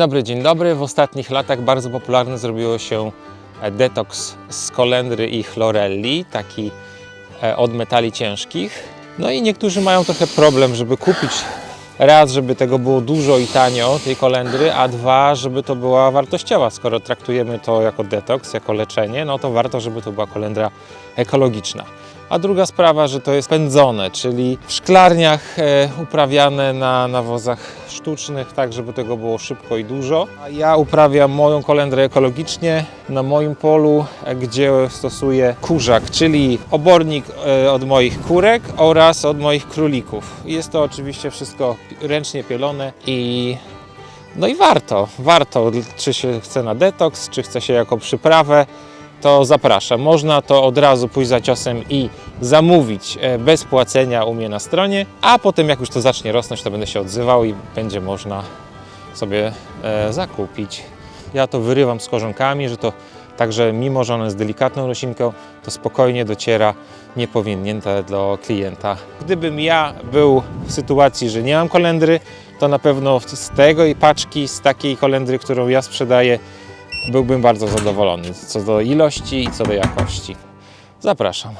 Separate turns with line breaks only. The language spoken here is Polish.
Dobry, dzień dobry. W ostatnich latach bardzo popularne zrobiło się e, detoks z kolendry i chlorelli, taki e, od metali ciężkich. No i niektórzy mają trochę problem, żeby kupić raz, żeby tego było dużo i tanio, tej kolendry, a dwa, żeby to była wartościowa. Skoro traktujemy to jako detoks, jako leczenie, no to warto, żeby to była kolendra ekologiczna. A druga sprawa, że to jest pędzone, czyli w szklarniach e, uprawiane na nawozach sztucznych, tak żeby tego było szybko i dużo. A ja uprawiam moją kolendrę ekologicznie na moim polu, e, gdzie stosuję kurzak, czyli obornik e, od moich kurek oraz od moich królików. Jest to oczywiście wszystko ręcznie pielone i no i warto, warto, czy się chce na detoks, czy chce się jako przyprawę, to zapraszam. Można to od razu pójść za ciosem i zamówić e, bez płacenia u mnie na stronie, a potem jak już to zacznie rosnąć, to będę się odzywał i będzie można sobie e, zakupić. Ja to wyrywam z korzonkami, że to także mimo, że ono jest delikatną roślinką, to spokojnie dociera niepowinięte do klienta. Gdybym ja był w sytuacji, że nie mam kolendry, to na pewno z tego i paczki, z takiej kolendry, którą ja sprzedaję, byłbym bardzo zadowolony co do ilości i co do jakości. Zapraszam.